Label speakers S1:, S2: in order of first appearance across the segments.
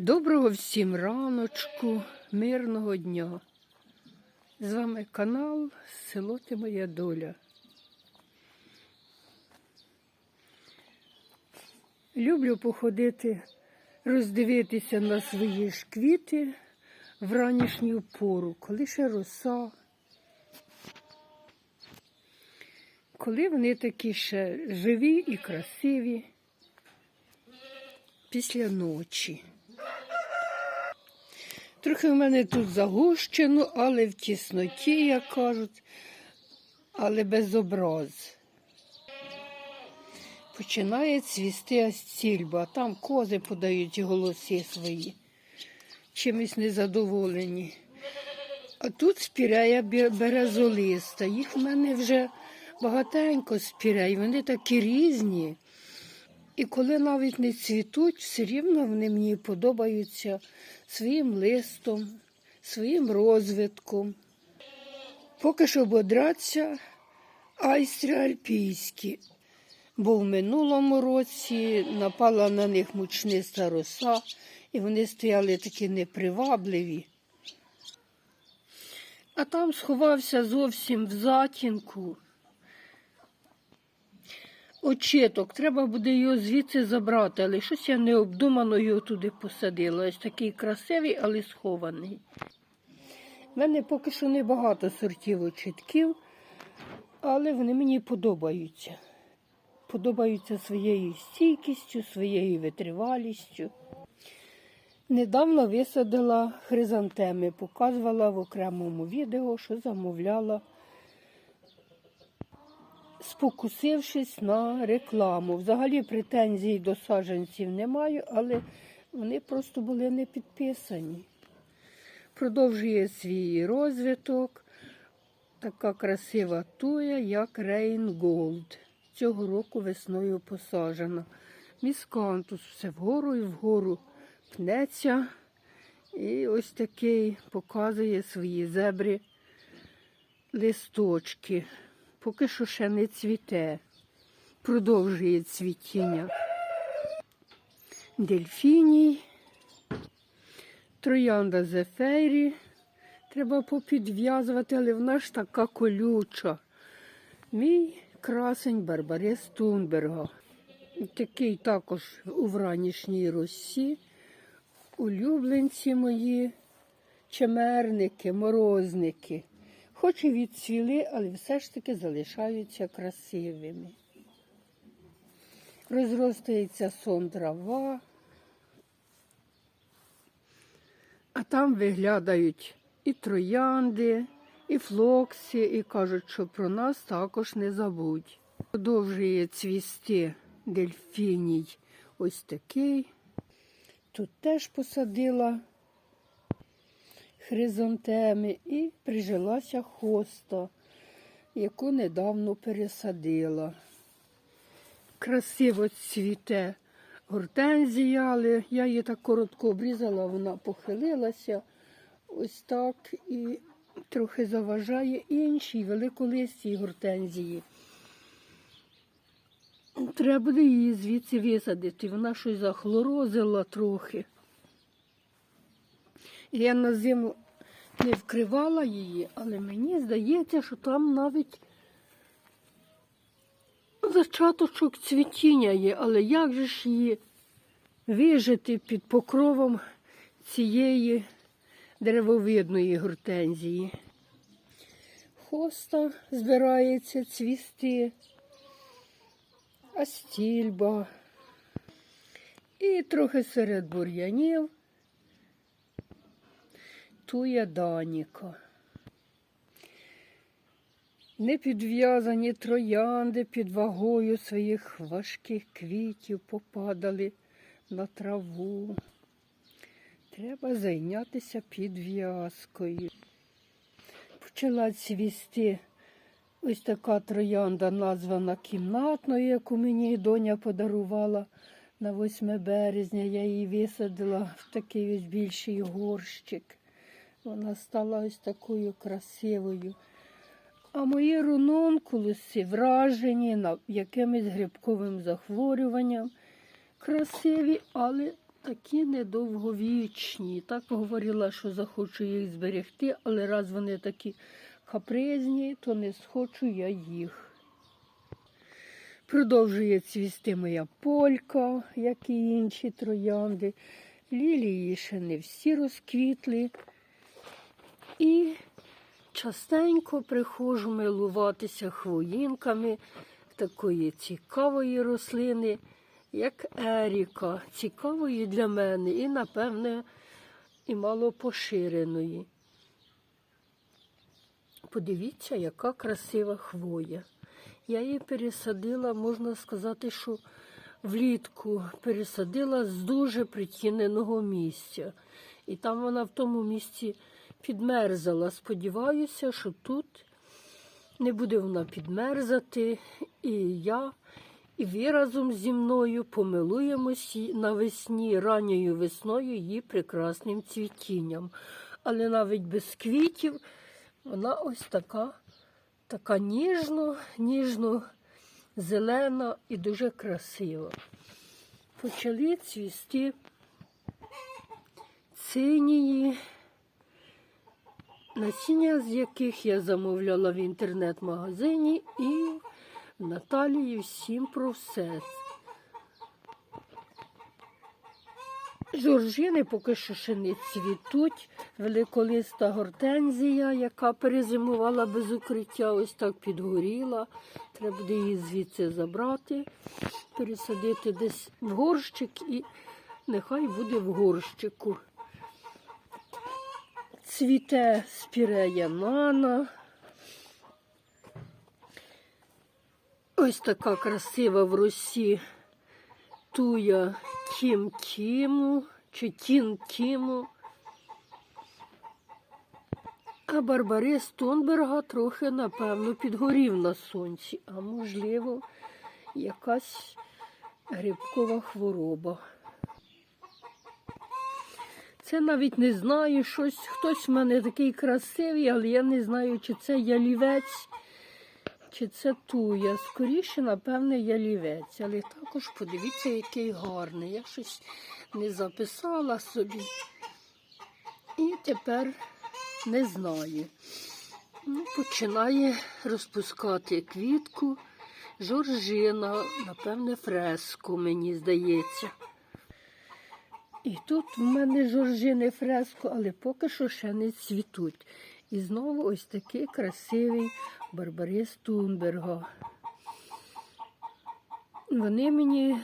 S1: Доброго всім раночку, мирного дня. З вами канал Село Ти Моя Доля. Люблю походити, роздивитися на свої ж квіти в ранішню пору, коли ще роса. Коли вони такі ще живі і красиві після ночі. Трохи в мене тут загущено, але в тісноті, як кажуть, але без образ. Починає цвісти астільба, а там кози подають голоси свої, чимось незадоволені. А тут спіряє бе- березолиста. Їх в мене вже багатенько спіряє, вони такі різні. І коли навіть не цвітуть, все рівно вони мені подобаються своїм листом, своїм розвитком. Поки що бодраться айстри альпійські, бо в минулому році напала на них мучниста роса, і вони стояли такі непривабливі. А там сховався зовсім в затінку. Очіток, треба буде його звідси забрати, але щось я необдумано його туди посадила. Ось такий красивий, але схований. У мене поки що небагато сортів очітків, але вони мені подобаються. Подобаються своєю стійкістю, своєю витривалістю. Недавно висадила хризантеми, показувала в окремому відео, що замовляла спокусившись на рекламу. Взагалі претензій до саджанців не маю, але вони просто були не підписані. Продовжує свій розвиток. Така красива туя, як Rain Gold. Цього року весною посаджена. Міскантус все вгору і вгору пнеться. І ось такий показує свої зебрі листочки. Поки що ще не цвіте, продовжує цвітіння. Дельфіній, троянда зефейрі. Треба попідв'язувати, але вона ж така колюча. Мій красень Барбарис Тунберга. Такий також у вранішній росі. Улюбленці мої, чемерники, морозники. Хоч і відцвіли, але все ж таки залишаються красивими. Розростається сон трава, а там виглядають і троянди, і флокси, і кажуть, що про нас також не забудь. Продовжує цвісти дельфіній ось такий. Тут теж посадила хризантеми і прижилася хоста, яку недавно пересадила. Красиво цвіте гортензія, але я її так коротко обрізала, вона похилилася. Ось так і трохи заважає іншій великолистій гортензії. Треба буде її звідси висадити. Вона щось захлорозила трохи. Я на зиму не вкривала її, але мені здається, що там навіть зачаточок цвітіння є, але як же ж її вижити під покровом цієї деревовидної гортензії? Хоста збирається цвісти, астільба і трохи серед бур'янів туя Даніка. Непідв'язані троянди під вагою своїх важких квітів попадали на траву. Треба зайнятися підв'язкою. Почала цвісти ось така троянда, названа кімнатною, яку мені доня подарувала на 8 березня. Я її висадила в такий ось більший горщик. Вона стала ось такою красивою. А мої рунонкулуси вражені якимось грибковим захворюванням. Красиві, але такі недовговічні. Так говорила, що захочу їх зберегти, але раз вони такі капризні, то не схочу я їх. Продовжує цвісти моя полька, як і інші троянди. Лілії ще не всі розквітли. І частенько приходжу милуватися хвоїнками такої цікавої рослини, як Еріка, цікавої для мене і, напевне, і мало поширеної. Подивіться, яка красива хвоя. Я її пересадила, можна сказати, що влітку пересадила з дуже притіненого місця. І там вона в тому місці підмерзала. Сподіваюся, що тут не буде вона підмерзати. І я, і ви разом зі мною помилуємось навесні, ранньою весною її прекрасним цвітінням. Але навіть без квітів вона ось така, така ніжно, ніжно зелена і дуже красива. Почали цвісти цинії, насіння з яких я замовляла в інтернет-магазині і Наталії всім про все. Жоржини поки що ще не цвітуть. Великолиста гортензія, яка перезимувала без укриття, ось так підгоріла. Треба буде її звідси забрати, пересадити десь в горщик і нехай буде в горщику. Цвіте спірея нана. Ось така красива в росі туя Тім Тіму чи Тін Тіму. А Барбарис Тонберга трохи, напевно, підгорів на сонці, а можливо, якась грибкова хвороба. Це навіть не знаю, щось, хтось в мене такий красивий, але я не знаю, чи це ялівець, чи це туя. Скоріше, напевне, ялівець. Але також подивіться, який гарний. Я щось не записала собі. І тепер не знаю. Ну, починає розпускати квітку, жоржина, напевне, фреско, мені здається. І тут в мене жоржини фреско, але поки що ще не цвітуть. І знову ось такий красивий барбарис Тунберга. Вони мені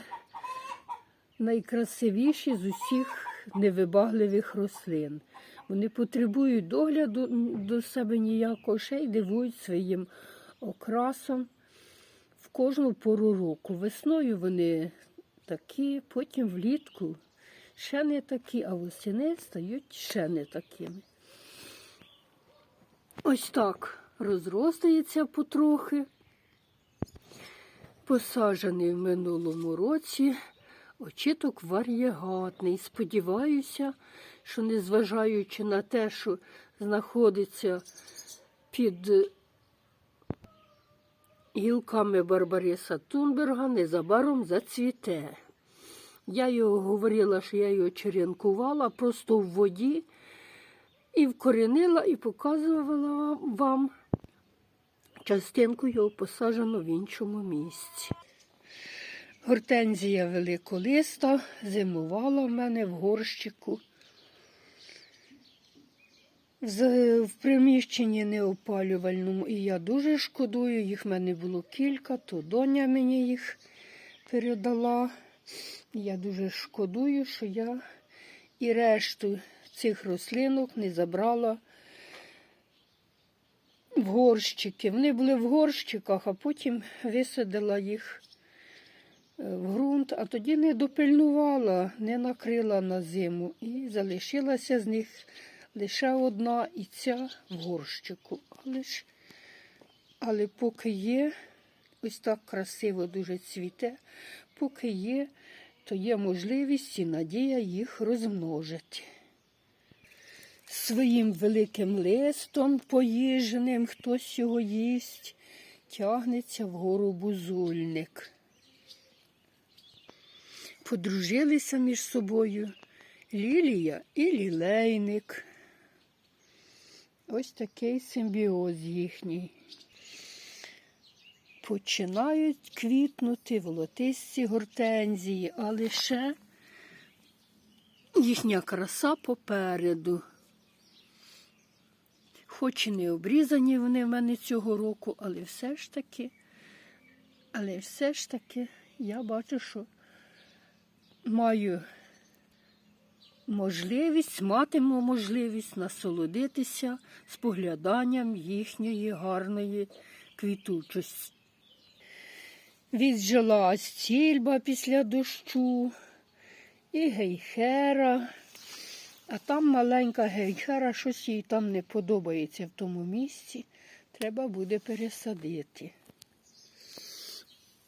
S1: найкрасивіші з усіх невибагливих рослин. Вони потребують догляду до себе ніякого, ще й дивують своїм окрасом в кожну пору року. Весною вони такі, потім влітку ще не такі, а восени стають ще не такими. Ось так розростається потрохи. Посаджений в минулому році. Очіток вар'єгатний. Сподіваюся, що незважаючи на те, що знаходиться під гілками Барбариса Тунберга, незабаром зацвіте. Я його говорила, що я його черенкувала просто в воді і вкоренила і показувала вам частинку його посаджену в іншому місці. Гортензія великолиста зимувала в мене в горщику. В приміщенні неопалювальному, і я дуже шкодую, їх в мене було кілька, то доня мені їх передала. Я дуже шкодую, що я і решту цих рослинок не забрала в горщики. Вони були в горщиках, а потім висадила їх е, в ґрунт, а тоді не допильнувала, не накрила на зиму. І залишилася з них лише одна і ця в горщику. Але, ж, але поки є, ось так красиво дуже цвіте, поки є, то є можливість і надія їх розмножити. Своїм великим листом поїженим, хтось його їсть, тягнеться вгору бузульник. подружилися між собою лілія і лілейник. Ось такий симбіоз їхній. Починають квітнути волотисті гортензії, але ще їхня краса попереду. Хоч і не обрізані вони в мене цього року, але все ж таки, але все ж таки я бачу, що маю можливість, матиму можливість насолодитися спогляданням їхньої гарної квітучості. Віджила стільба після дощу і гейхера. А там маленька гейхера, щось їй там не подобається в тому місці. Треба буде пересадити.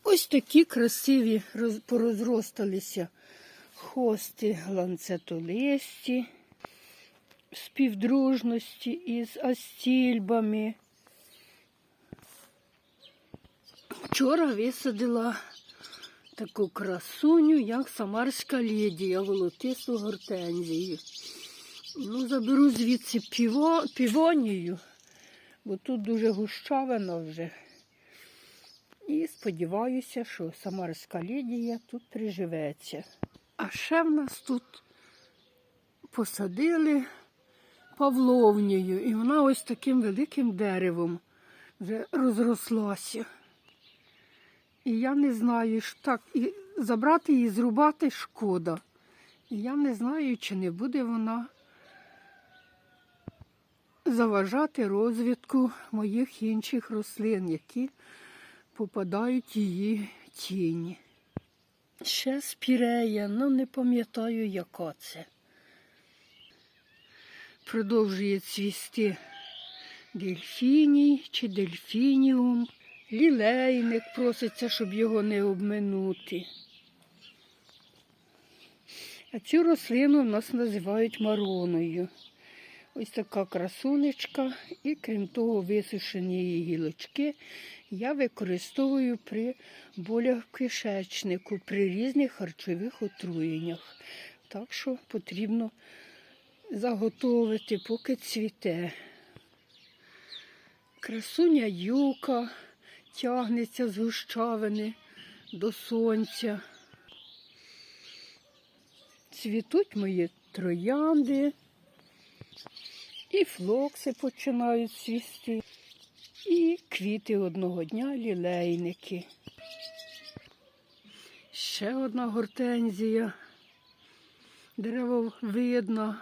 S1: Ось такі красиві порозросталися хости ланцетолисті, співдружності із астільбами. Вчора висадила таку красуню, як самарська лідія, волотисту гортензію. Ну, заберу звідси піво, півонію, бо тут дуже гущавина вже. І сподіваюся, що самарська лідія тут приживеться. А ще в нас тут посадили павловнею, і вона ось таким великим деревом вже розрослася. І я не знаю, що так, і забрати її, зрубати шкода. І я не знаю, чи не буде вона заважати розвитку моїх інших рослин, які попадають її тіні. Ще спірея, ну не пам'ятаю, яка це. Продовжує цвісти дельфіній чи дельфініум. Лілейник проситься, щоб його не обминути. А цю рослину в нас називають мароною. Ось така красунечка, і крім того, висушені її гілочки я використовую при болях в кишечнику, при різних харчових отруєннях. Так що потрібно заготовити, поки цвіте. Красуня юка тягнеться з гущавини до сонця. Цвітуть мої троянди. І флокси починають цвісти. І квіти одного дня лілейники. Ще одна гортензія. Дерево видно.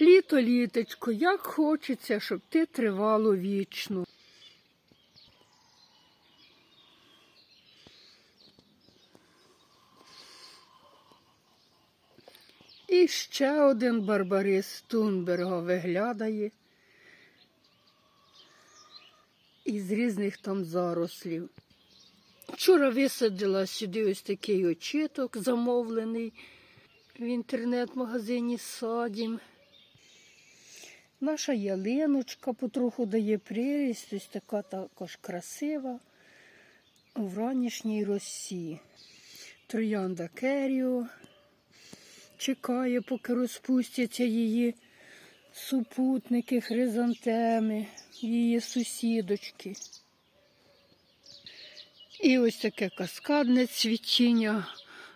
S1: Літо, літочко, як хочеться, щоб ти тривало вічно. І ще один барбарис Тунберга виглядає із різних там зарослів. Вчора висадила сюди ось такий очіток замовлений в інтернет-магазині Садім. Наша ялиночка потроху дає приріст, ось така також красива у ранішній росі. Троянда Керіо чекає, поки розпустяться її супутники, хризантеми, її сусідочки. І ось таке каскадне цвітіння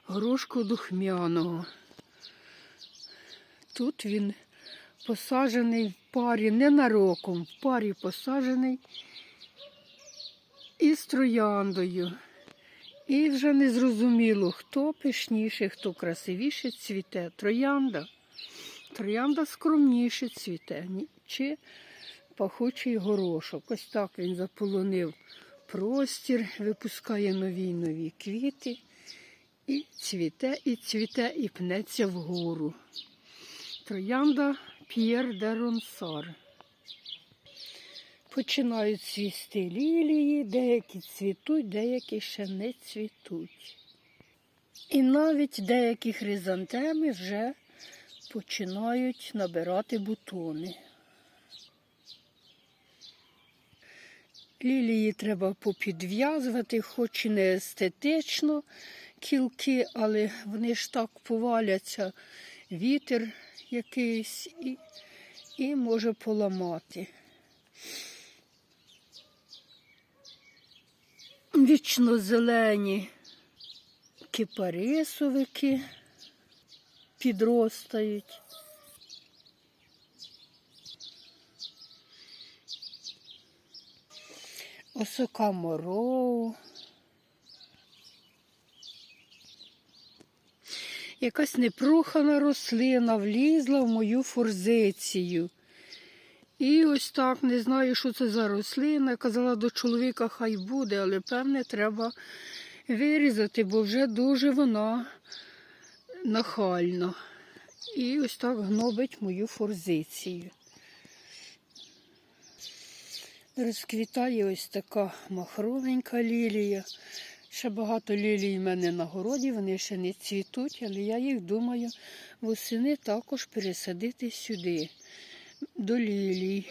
S1: горошку духмяного. Тут він посаджений в парі, ненароком, в парі посаджений із трояндою. І вже не зрозуміло, хто пишніше, хто красивіше цвіте. Троянда. Троянда скромніше цвіте, чи пахучий горошок. Ось так він заполонив простір, випускає нові нові квіти. І цвіте, і цвіте, і пнеться вгору. Троянда П'єр де Ронсар. Починають цвісти лілії, деякі цвітуть, деякі ще не цвітуть. І навіть деякі хризантеми вже починають набирати бутони. Лілії треба попідв'язувати, хоч і не естетично кілки, але вони ж так поваляться, вітер якийсь і, і може поламати. Вічно зелені кипарисовики підростають. Осока мороу. Якась непрохана рослина влізла в мою форзицію. І ось так, не знаю, що це за рослина. Казала до чоловіка, хай буде, але певне треба вирізати, бо вже дуже вона нахальна. І ось так гнобить мою форзицію. Розквітає ось така махровенька лілія. Ще багато лілій в мене на городі, вони ще не цвітуть, але я їх думаю восени також пересадити сюди, до лілій.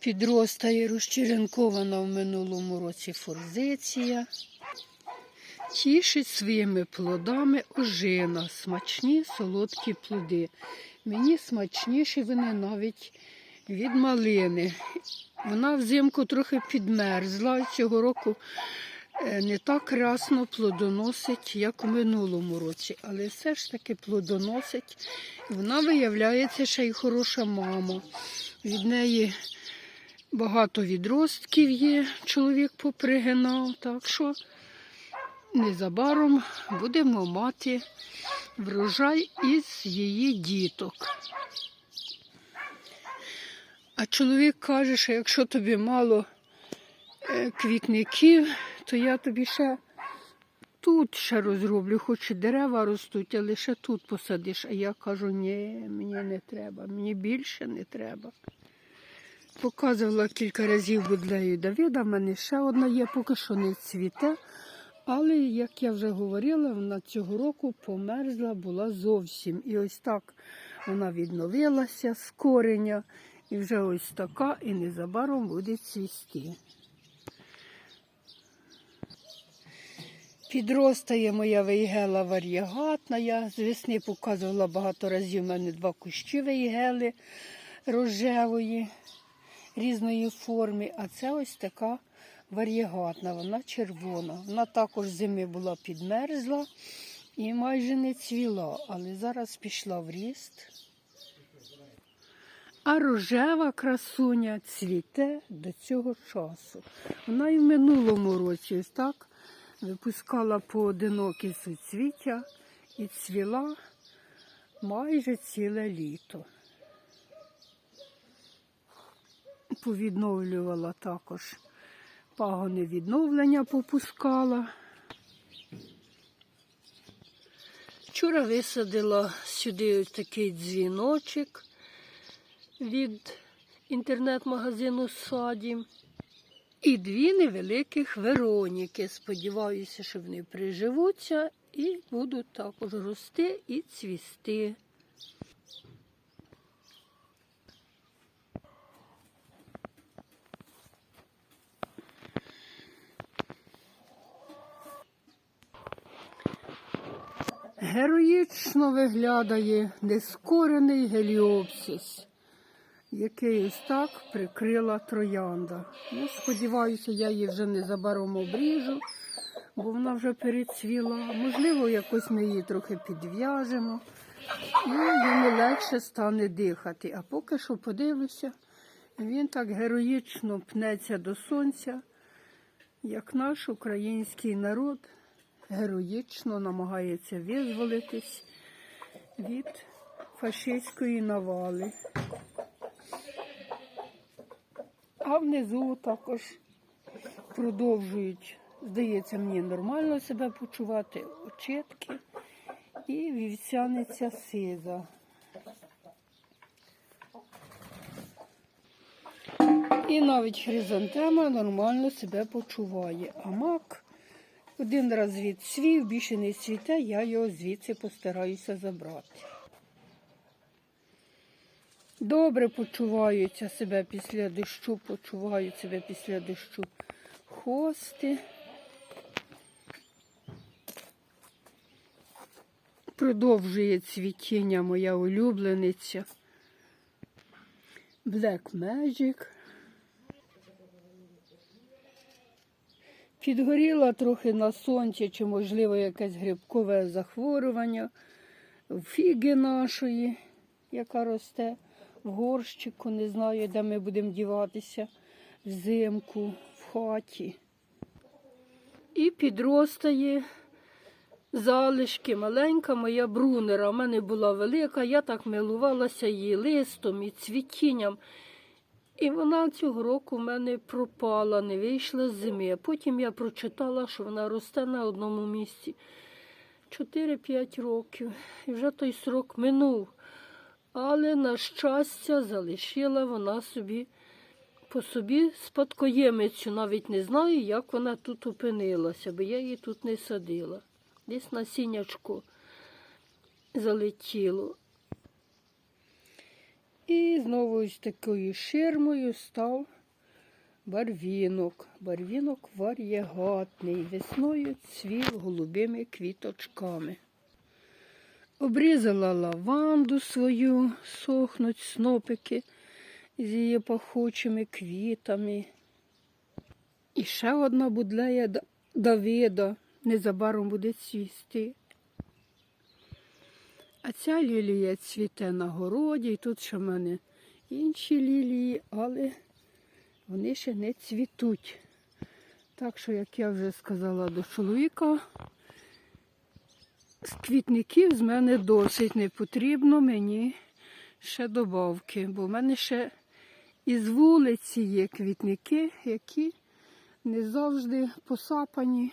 S1: Підростає розчеренкована в минулому році форзиція. Тішить своїми плодами ожина, смачні солодкі плоди. Мені смачніші вони навіть від малини. Вона взимку трохи підмерзла. Цього року не так рясно плодоносить, як у минулому році, але все ж таки плодоносить. Вона виявляється ще й хороша мама. Від неї багато відростків є, чоловік попригинав, так що незабаром будемо мати врожай із її діток. А чоловік каже, що якщо тобі мало е, квітників, то я тобі ще тут ще розроблю, хоч і дерева ростуть, але ще тут посадиш. А я кажу, ні, мені не треба, мені більше не треба. Показувала кілька разів будлею Давида, в мене ще одна є, поки що не цвіте. Але, як я вже говорила, вона цього року померзла була зовсім. І ось так вона відновилася з кореня. І вже ось така, і незабаром буде цвісти. Підростає моя вейгела вар'ягатна. Я з весни показувала багато разів. У мене два кущі вейгели рожевої різної форми. А це ось така вар'ягатна, вона червона. Вона також зими була підмерзла і майже не цвіла, але зараз пішла в ріст. А рожева красуня цвіте до цього часу. Вона і в минулому році ось так випускала поодинокі суцвіття і цвіла майже ціле літо. Повідновлювала також пагони відновлення попускала. Вчора висадила сюди такий дзвіночок від інтернет-магазину Саді. І дві невеликих Вероніки. Сподіваюся, що вони приживуться і будуть також рости і цвісти. Героїчно виглядає нескорений геліопсис, який ось так прикрила троянда. Ну, сподіваюся, я її вже незабаром обріжу, бо вона вже перецвіла. Можливо, якось ми її трохи підв'яжемо, і йому легше стане дихати. А поки що подивлюся, він так героїчно пнеться до сонця, як наш український народ героїчно намагається визволитись від фашистської навали. А внизу також продовжують, здається, мені нормально себе почувати очітки і вівсяниця сиза. І навіть хризантема нормально себе почуває. А мак один раз відцвів, більше не цвіте, я його звідси постараюся забрати. Добре почуваються себе після дощу, почувають себе після дощу. Хости. Продовжує цвітіння моя улюблениця. Black Magic. Підгоріла трохи на сонці, чи, можливо, якесь грибкове захворювання фіги нашої, яка росте в горщику. Не знаю, де ми будемо діватися взимку, в хаті. І підростає залишки. Маленька моя брунера. У мене була велика, я так милувалася її листом і цвітінням. І вона цього року в мене пропала, не вийшла з зими. Потім я прочитала, що вона росте на одному місці 4-5 років. І вже той срок минув. Але, на щастя, залишила вона собі по собі спадкоємицю. Навіть не знаю, як вона тут опинилася, бо я її тут не садила. Десь насіннячко залетіло. І знову ось такою ширмою став барвінок. Барвінок вар'єгатний, весною цвів голубими квіточками. Обрізала лаванду свою, сохнуть снопики з її пахучими квітами. І ще одна будлея Давида незабаром буде цвісти. А ця лілія цвіте на городі, і тут ще в мене інші лілії, але вони ще не цвітуть. Так що, як я вже сказала до чоловіка, з квітників з мене досить не потрібно мені ще добавки, бо в мене ще із вулиці є квітники, які не завжди посапані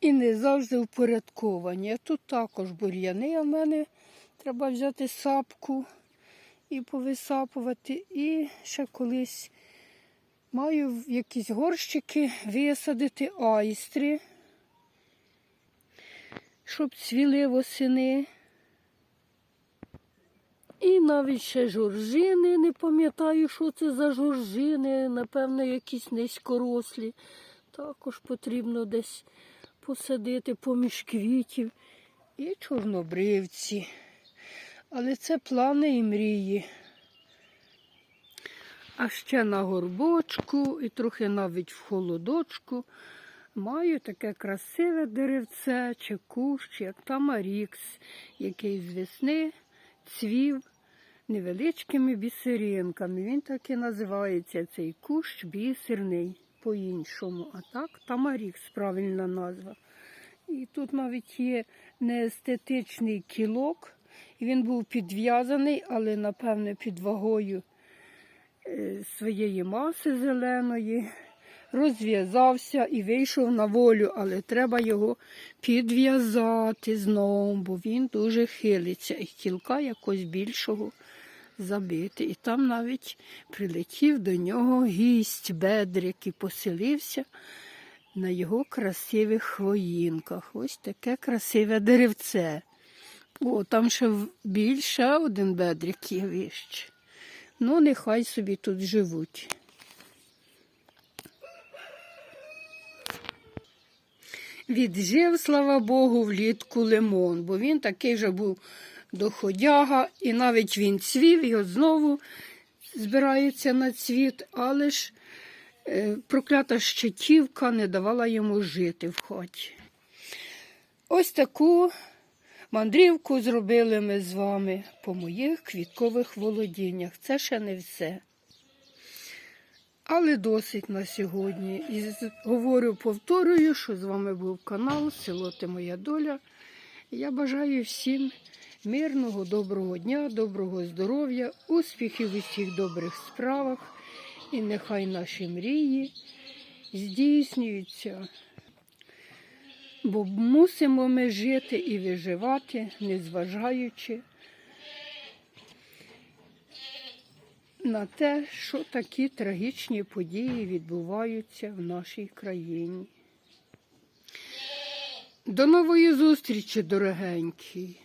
S1: і не завжди впорядковані. Тут також бур'яни, а в мене треба взяти сапку і повисапувати. І ще колись маю якісь горщики висадити айстри, щоб цвіли восени. І навіть ще жоржини, не пам'ятаю, що це за жоржини, напевно, якісь низькорослі. Також потрібно десь посадити поміж квітів і чорнобривці. Але це плани і мрії. А ще на горбочку і трохи навіть в холодочку маю таке красиве деревце чи кущ, як тамарікс, який з весни цвів невеличкими бісеринками. Він так і називається цей кущ бісерний по-іншому. А так тамарікс правильна назва. І тут навіть є неестетичний кілок. І він був підв'язаний, але, напевне, під вагою е, своєї маси зеленої. Розв'язався і вийшов на волю, але треба його підв'язати знову, бо він дуже хилиться. І кілка якось більшого забити. І там навіть прилетів до нього гість Бедрик і поселився на його красивих хвоїнках. Ось таке красиве деревце. О, там ще більше один бедрик є вище. Ну, нехай собі тут живуть. Віджив, слава Богу, влітку лимон, бо він такий же був доходяга, і навіть він цвів, його знову збирається на цвіт, але ж е, проклята щитівка не давала йому жити в хаті. Ось таку мандрівку зробили ми з вами по моїх квіткових володіннях. Це ще не все. Але досить на сьогодні. І говорю, повторюю, що з вами був канал Село Ти Моя Доля. Я бажаю всім мирного, доброго дня, доброго здоров'я, успіхів у всіх добрих справах. І нехай наші мрії здійснюються. Бо мусимо ми жити і виживати, незважаючи на те, що такі трагічні події відбуваються в нашій країні. До нової зустрічі, дорогенькі.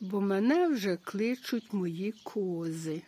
S1: бо мене вже кличуть мої кози.